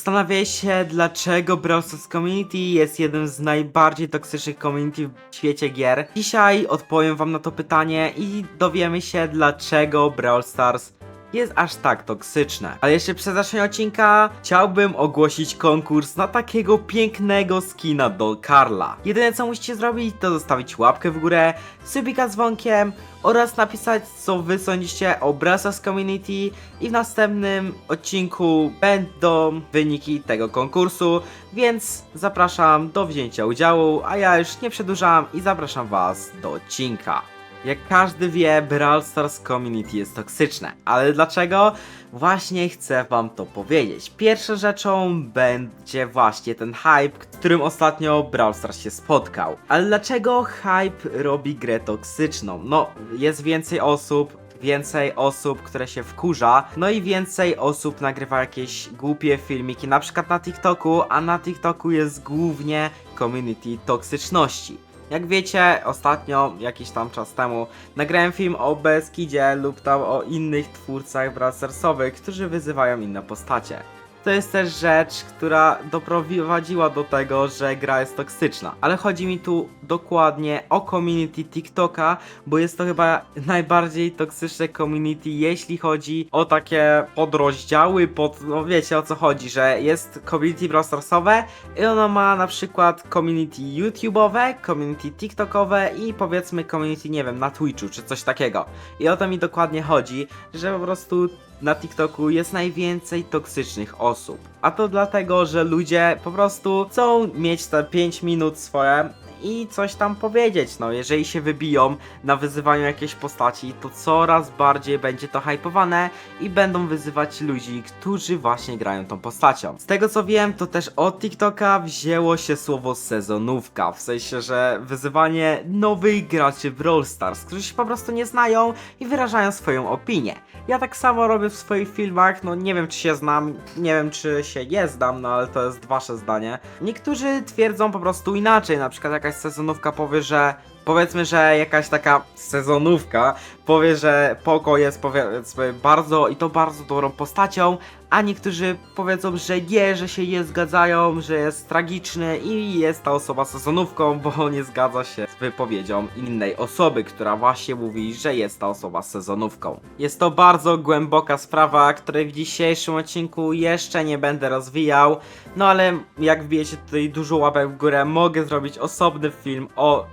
Zastanawiaj się, dlaczego Brawl Stars Community jest jednym z najbardziej toksycznych community w świecie gier. Dzisiaj odpowiem wam na to pytanie i dowiemy się, dlaczego Brawl Stars jest aż tak toksyczne. Ale jeszcze przed zaczęciem odcinka chciałbym ogłosić konkurs na takiego pięknego skina do Karla. Jedyne co musicie zrobić to zostawić łapkę w górę, subika dzwonkiem oraz napisać co wy sądzicie o Stars Community i w następnym odcinku będą wyniki tego konkursu, więc zapraszam do wzięcia udziału, a ja już nie przedłużam i zapraszam was do odcinka. Jak każdy wie, Brawl Stars Community jest toksyczne. Ale dlaczego? Właśnie chcę wam to powiedzieć. Pierwszą rzeczą będzie właśnie ten hype, którym ostatnio Brawl Stars się spotkał. Ale dlaczego hype robi grę toksyczną? No, jest więcej osób, więcej osób, które się wkurza, no i więcej osób nagrywa jakieś głupie filmiki, na przykład na TikToku, a na TikToku jest głównie community toksyczności. Jak wiecie, ostatnio, jakiś tam czas temu, nagrałem film o Beskidzie lub tam o innych twórcach bracersowych, którzy wyzywają inne postacie. To jest też rzecz, która doprowadziła do tego, że gra jest toksyczna. Ale chodzi mi tu dokładnie o community TikToka, bo jest to chyba najbardziej toksyczne community, jeśli chodzi o takie podrozdziały, pod, no wiecie o co chodzi, że jest community browsersowe i ono ma na przykład community YouTube'owe, community TikTokowe i powiedzmy community, nie wiem, na Twitchu czy coś takiego. I o to mi dokładnie chodzi, że po prostu na TikToku jest najwięcej toksycznych osób. A to dlatego, że ludzie po prostu chcą mieć te 5 minut swoje i coś tam powiedzieć. No, jeżeli się wybiją na wyzywaniu jakiejś postaci, to coraz bardziej będzie to hypowane i będą wyzywać ludzi, którzy właśnie grają tą postacią. Z tego co wiem, to też od TikToka wzięło się słowo sezonówka, w sensie, że wyzywanie nowych graczy Brawl Stars, którzy się po prostu nie znają i wyrażają swoją opinię. Ja tak samo robię w swoich filmach, no nie wiem czy się znam, nie wiem czy się nie znam, no ale to jest wasze zdanie. Niektórzy twierdzą po prostu inaczej, na przykład jakaś sezonówka powie, że powiedzmy, że jakaś taka sezonówka powie, że Poko jest powiedzmy bardzo i to bardzo dobrą postacią, a niektórzy powiedzą, że nie, że się nie zgadzają, że jest tragiczny i jest ta osoba sezonówką, bo nie zgadza się z wypowiedzią innej osoby, która właśnie mówi, że jest ta osoba sezonówką. Jest to bardzo głęboka sprawa, której w dzisiejszym odcinku jeszcze nie będę rozwijał, no ale jak wbijecie tutaj dużo łapek w górę, mogę zrobić osobny film o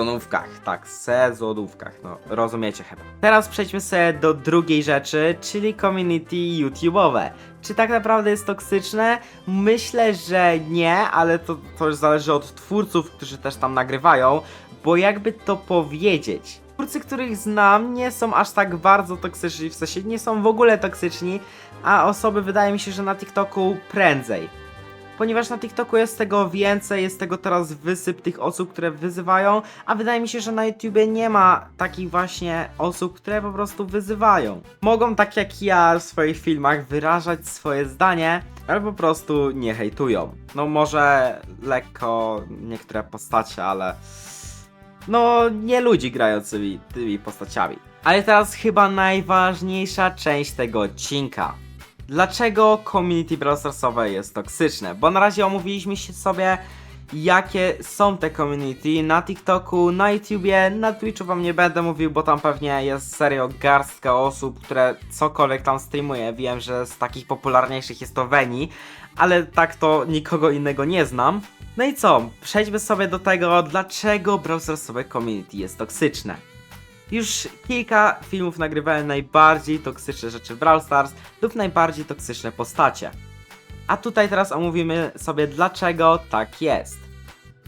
sezonówkach. Tak, sezonówkach, no rozumiecie chyba. Teraz przejdźmy sobie do drugiej rzeczy, czyli community YouTube'owe. Czy tak naprawdę jest toksyczne? Myślę, że nie, ale to, to już zależy od twórców, którzy też tam nagrywają, bo jakby to powiedzieć. Twórcy, których znam, nie są aż tak bardzo toksyczni, w sensie nie są w ogóle toksyczni, a osoby wydaje mi się, że na TikToku prędzej. Ponieważ na TikToku jest tego więcej, jest tego teraz wysyp tych osób, które wyzywają, a wydaje mi się, że na YouTubie nie ma takich właśnie osób, które po prostu wyzywają. Mogą tak jak ja w swoich filmach wyrażać swoje zdanie, ale po prostu nie hejtują. No może lekko niektóre postacie, ale no nie ludzi grającymi tymi postaciami. Ale teraz chyba najważniejsza część tego odcinka. Dlaczego community Brawl Starsowe jest toksyczne? Bo na razie omówiliśmy się sobie jakie są te community na TikToku, na YouTubie, na Twitchu wam nie będę mówił, bo tam pewnie jest serio garstka osób, które cokolwiek tam streamuje. Wiem, że z takich popularniejszych jest to Veni, ale tak to nikogo innego nie znam. No i co? Przejdźmy sobie do tego, dlaczego Brawl Starsowe community jest toksyczne. Już kilka filmów nagrywałem najbardziej toksyczne rzeczy w Brawl Stars lub najbardziej toksyczne postacie. A tutaj teraz omówimy sobie dlaczego tak jest.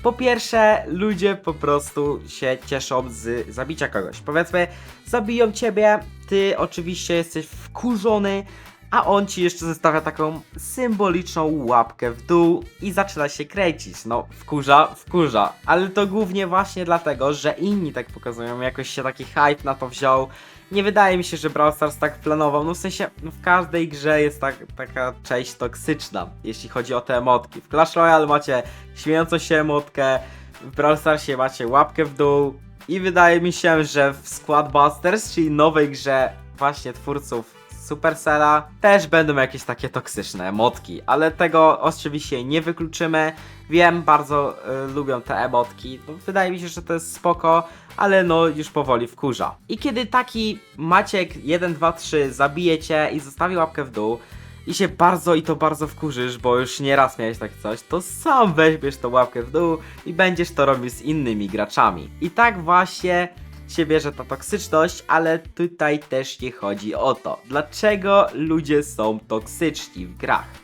Po pierwsze, ludzie po prostu się cieszą z zabicia kogoś. Powiedzmy, zabiją ciebie, ty oczywiście jesteś wkurzony, a on ci jeszcze zostawia taką symboliczną łapkę w dół i zaczyna się kręcić. No, wkurza, wkurza. Ale to głównie właśnie dlatego, że inni tak pokazują, jakoś się taki hype na to wziął. Nie wydaje mi się, że Brawl Stars tak planował. No w sensie, no w każdej grze jest tak, taka część toksyczna, jeśli chodzi o te emotki. W Clash Royale macie śmiejącą się emotkę, w Brawl Starsie macie łapkę w dół. I wydaje mi się, że w Squad Busters, czyli nowej grze właśnie twórców Supercella też będą jakieś takie toksyczne emotki, ale tego oczywiście nie wykluczymy. Wiem, bardzo y, lubią te emotki. No, wydaje mi się, że to jest spoko, ale no już powoli wkurza. I kiedy taki Maciek 1, 2, 3 zabije cię i zostawi łapkę w dół, i się bardzo i to bardzo wkurzysz, bo już nie raz miałeś tak coś, to sam weźmiesz tą łapkę w dół i będziesz to robił z innymi graczami. I tak właśnie się bierze ta toksyczność, ale tutaj też nie chodzi o to. Dlaczego ludzie są toksyczni w grach?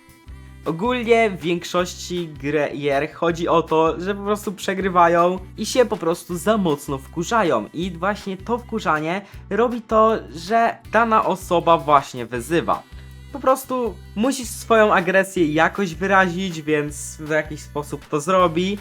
Ogólnie w większości gier chodzi o to, że po prostu przegrywają i się po prostu za mocno wkurzają. I właśnie to wkurzanie robi to, że dana osoba właśnie wyzywa. Po prostu musisz swoją agresję jakoś wyrazić, więc w jakiś sposób to zrobi.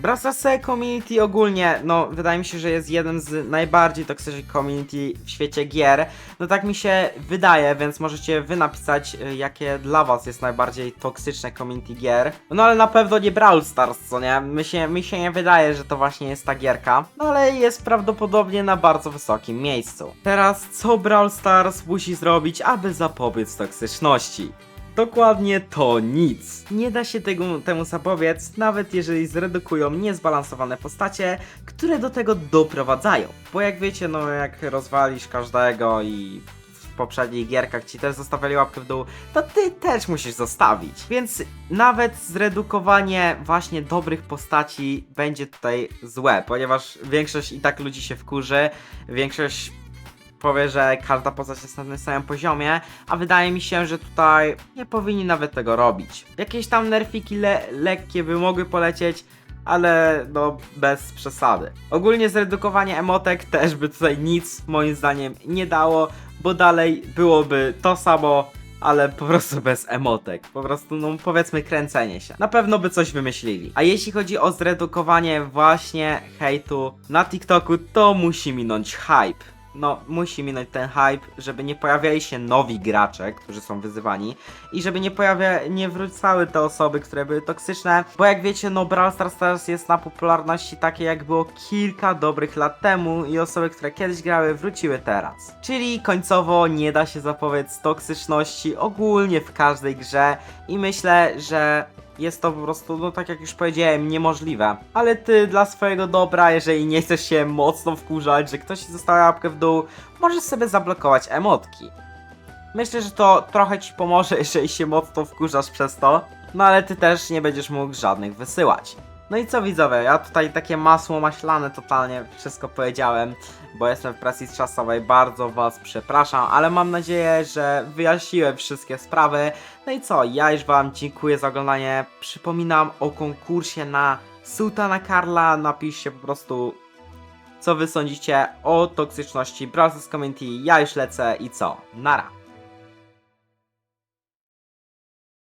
Brasase Community ogólnie, no wydaje mi się, że jest jeden z najbardziej toksycznych community w świecie gier. No tak mi się wydaje, więc możecie wy napisać, y, jakie dla was jest najbardziej toksyczne community gier. No ale na pewno nie Brawl Stars, co nie? Mi się, mi się nie wydaje, że to właśnie jest ta gierka. No ale jest prawdopodobnie na bardzo wysokim miejscu. Teraz, co Brawl Stars musi zrobić, aby zapobiec toksyczności? Dokładnie to nic. Nie da się tego, temu zapobiec, nawet jeżeli zredukują niezbalansowane postacie, które do tego doprowadzają. Bo jak wiecie, no jak rozwalisz każdego i w poprzednich gierkach ci też zostawiali łapkę w dół, to ty też musisz zostawić. Więc nawet zredukowanie właśnie dobrych postaci będzie tutaj złe, ponieważ większość i tak ludzi się wkurzy, większość powie, że każda postać jest na tym samym poziomie, a wydaje mi się, że tutaj nie powinni nawet tego robić. Jakieś tam nerfiki le lekkie by mogły polecieć, ale no bez przesady. Ogólnie zredukowanie emotek też by tutaj nic moim zdaniem nie dało, bo dalej byłoby to samo, ale po prostu bez emotek. Po prostu, no powiedzmy, kręcenie się. Na pewno by coś wymyślili. A jeśli chodzi o zredukowanie właśnie hejtu na TikToku, to musi minąć hype no, musi minąć ten hype, żeby nie pojawiali się nowi gracze, którzy są wyzywani i żeby nie pojawia, nie wrócały te osoby, które były toksyczne, bo jak wiecie, no Brawl Stars teraz jest na popularności takiej jak było kilka dobrych lat temu i osoby, które kiedyś grały, wróciły teraz. Czyli końcowo nie da się zapowiedz toksyczności ogólnie w każdej grze i myślę, że jest to po prostu, no tak jak już powiedziałem, niemożliwe. Ale ty dla swojego dobra, jeżeli nie chcesz się mocno wkurzać, że ktoś ci zostawia łapkę w dół, możesz sobie zablokować emotki. Myślę, że to trochę ci pomoże, jeżeli się mocno wkurzasz przez to, no ale ty też nie będziesz mógł żadnych wysyłać. No i co widzowie, ja tutaj takie masło maślane totalnie wszystko powiedziałem, bo jestem w presji czasowej, bardzo was przepraszam, ale mam nadzieję, że wyjaśniłem wszystkie sprawy. No i co, ja już wam dziękuję za oglądanie, przypominam o konkursie na Sultana Karla, napiszcie po prostu co wy sądzicie o toksyczności Brawl Stars Community, ja już lecę i co, nara.